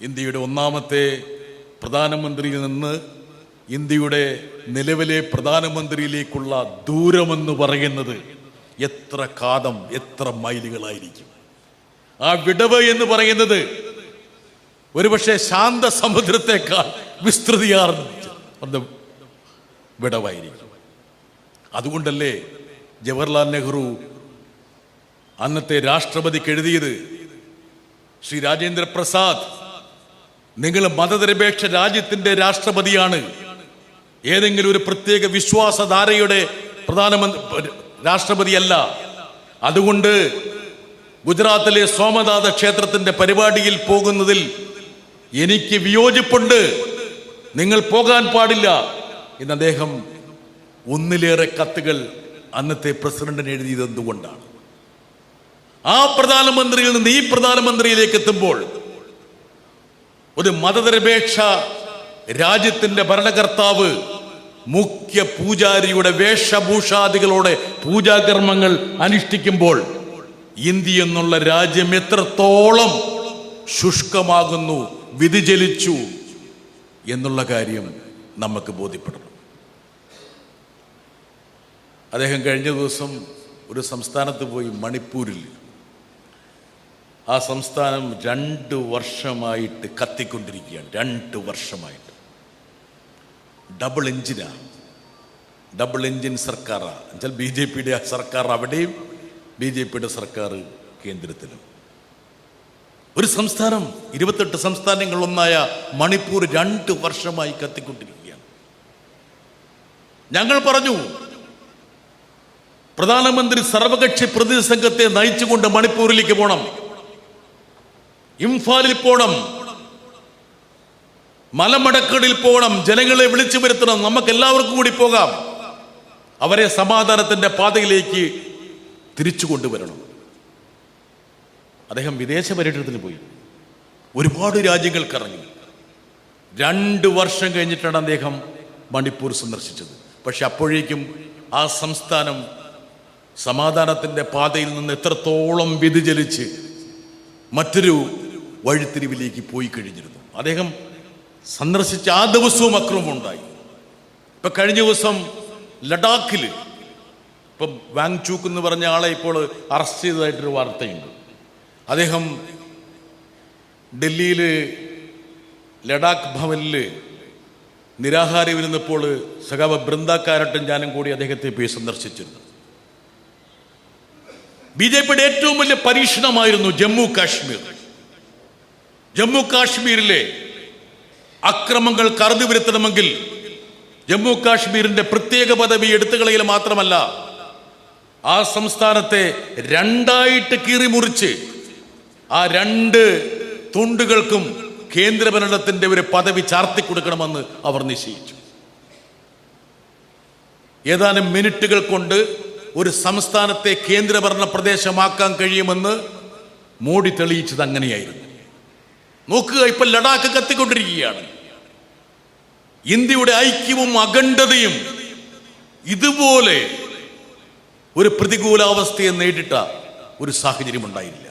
ഇന്ത്യയുടെ ഒന്നാമത്തെ പ്രധാനമന്ത്രിയിൽ നിന്ന് ഇന്ത്യയുടെ നിലവിലെ പ്രധാനമന്ത്രിയിലേക്കുള്ള ദൂരമെന്ന് പറയുന്നത് എത്ര കാതം എത്ര മൈലുകളായിരിക്കും. ആ വിടവ് എന്ന് പറയുന്നത് ഒരുപക്ഷെ ശാന്ത സമുദ്രത്തെക്കാൾ വിസ്തൃതിയാർന്ന വിടവായിരിക്കും. അതുകൊണ്ടല്ലേ ജവഹർലാൽ നെഹ്റു അന്നത്തെ രാഷ്ട്രപതിക്ക് എഴുതിയത് ശ്രീ രാജേന്ദ്ര പ്രസാദ് നിങ്ങൾ മതനിരപേക്ഷ രാജ്യത്തിന്റെ രാഷ്ട്രപതിയാണ്. ഏതെങ്കിലും ഒരു പ്രത്യേക വിശ്വാസധാരയുടെ പ്രധാനമന്ത്രി രാഷ്ട്രപതിയല്ല. അതുകൊണ്ട് ഗുജറാത്തിലെ സോമനാഥ ക്ഷേത്രത്തിന്റെ പരിപാടിയിൽ പോകുന്നതിൽ എനിക്ക് വിയോജിപ്പുണ്ട്. നിങ്ങൾ പോകാൻ പാടില്ല എന്ന് അദ്ദേഹം ഒന്നിലേറെ കത്തുകൾ അന്നത്തെ പ്രസിഡന്റിന് എഴുതിയത് എന്തുകൊണ്ടാണ് ആ പ്രധാനമന്ത്രിയിൽ നിന്ന് ഈ പ്രധാനമന്ത്രിയിലേക്ക് എത്തുമ്പോൾ ഒരു മതനിരപേക്ഷ രാജ്യത്തിന്റെ ഭരണകർത്താവ് മുഖ്യ പൂജാരിയുടെ വേഷഭൂഷാദികളോടെ പൂജാകർമ്മങ്ങൾ അനുഷ്ഠിക്കുമ്പോൾ ഇന്ത്യ എന്നുള്ള രാജ്യം എത്രത്തോളം ശുഷ്കമാകുന്നു വ്യതിചലിച്ചു എന്നുള്ള കാര്യം നമുക്ക് ബോധ്യപ്പെടണം. അദ്ദേഹം കഴിഞ്ഞ ദിവസം ഒരു സംസ്ഥാനത്ത് പോയി മണിപ്പൂരിൽ ആ സംസ്ഥാനം രണ്ട് വർഷമായിട്ട് കത്തിക്കൊണ്ടിരിക്കുകയാണ്. രണ്ട് വർഷമായിട്ട്. ഡബിൾ എഞ്ചിനാണ് ഡബിൾ എഞ്ചിൻ സർക്കാരാണ് എന്നുവെച്ചാൽ ബി ജെ പിയുടെ സർക്കാർ അവിടെയും ബി ജെ പിയുടെ സർക്കാർ കേന്ദ്രത്തിലും. ഒരു സംസ്ഥാനം ഇരുപത്തെട്ട് സംസ്ഥാനങ്ങളൊന്നായ മണിപ്പൂർ രണ്ട് വർഷമായി കത്തിക്കൊണ്ടിരിക്കുകയാണ്. ഞങ്ങൾ പറഞ്ഞു പ്രധാനമന്ത്രി സർവകക്ഷി പ്രതിനിധി സംഘത്തെ നയിച്ചുകൊണ്ട് മണിപ്പൂരിലേക്ക് പോകണം ഇംഫാലിൽ പോകണം മലമടക്കടിൽ പോകണം ജനങ്ങളെ വിളിച്ചു വരുത്തണം. നമുക്ക് എല്ലാവർക്കും കൂടി പോകാം. അവരെ സമാധാനത്തിന്റെ പാതയിലേക്ക് തിരിച്ചു കൊണ്ടുവരണം. അദ്ദേഹം വിദേശ പര്യടനത്തിന് പോയി. ഒരുപാട് രാജ്യങ്ങൾ കറങ്ങി. രണ്ട് വർഷം കഴിഞ്ഞിട്ടാണ് അദ്ദേഹം മണിപ്പൂർ സന്ദർശിച്ചത്. പക്ഷെ അപ്പോഴേക്കും ആ സംസ്ഥാനം സമാധാനത്തിന്റെ പാതയിൽ നിന്ന് എത്രത്തോളം വ്യതിചലിച്ച് മറ്റൊരു വഴിത്തിരിവിലേക്ക് പോയി കഴിഞ്ഞിരുന്നു. അദ്ദേഹം സന്ദർശിച്ച ആ ദിവസവും അക്രമം ഉണ്ടായി. ഇപ്പൊ കഴിഞ്ഞ ദിവസം ലഡാക്കിൽ ഇപ്പം വാങ് ചൂക്ക് എന്ന് പറഞ്ഞ ആളെ ഇപ്പോൾ അറസ്റ്റ് ചെയ്തതായിട്ടൊരു വാർത്തയുണ്ട്. അദ്ദേഹം ഡൽഹിയിൽ ലഡാക്ക് ഭവനിൽ നിരാഹാരം ഇരുന്നപ്പോൾ സഖാവ് ബൃന്ദക്കാരട്ടും ഞാനും കൂടി അദ്ദേഹത്തെ പോയി സന്ദർശിച്ചിരുന്നു. ബി ജെ പിയുടെ ഏറ്റവും വലിയ പരീക്ഷണമായിരുന്നു ജമ്മു കാശ്മീർ. ജമ്മു കാശ്മീരിലെ അക്രമങ്ങൾ കറുതി വരുത്തണമെങ്കിൽ ജമ്മു കാശ്മീരിന്റെ പ്രത്യേക പദവി എടുത്തുകളയിൽ മാത്രമല്ല ആ സംസ്ഥാനത്തെ രണ്ടായിട്ട് കീറിമുറിച്ച് ആ രണ്ട് തുണ്ടുകൾക്കും കേന്ദ്രഭരണത്തിന്റെ ഒരു പദവി ചാർത്തി കൊടുക്കണമെന്ന് അവർ നിശ്ചയിച്ചു. ഏതാനും മിനിറ്റുകൾ കൊണ്ട് ഒരു സംസ്ഥാനത്തെ കേന്ദ്രഭരണ പ്രദേശമാക്കാൻ കഴിയുമെന്ന് മോഡി തെളിയിച്ചത് അങ്ങനെയായിരുന്നു. നോക്കുക ഇപ്പൊ ലഡാക്ക് കത്തിക്കൊണ്ടിരിക്കുകയാണ്. ഇന്ത്യയുടെ ഐക്യവും അഖണ്ഡതയും ഇതുപോലെ ഒരു പ്രതികൂലാവസ്ഥയെ നേരിട്ട ഒരു സാഹചര്യം ഉണ്ടായില്ല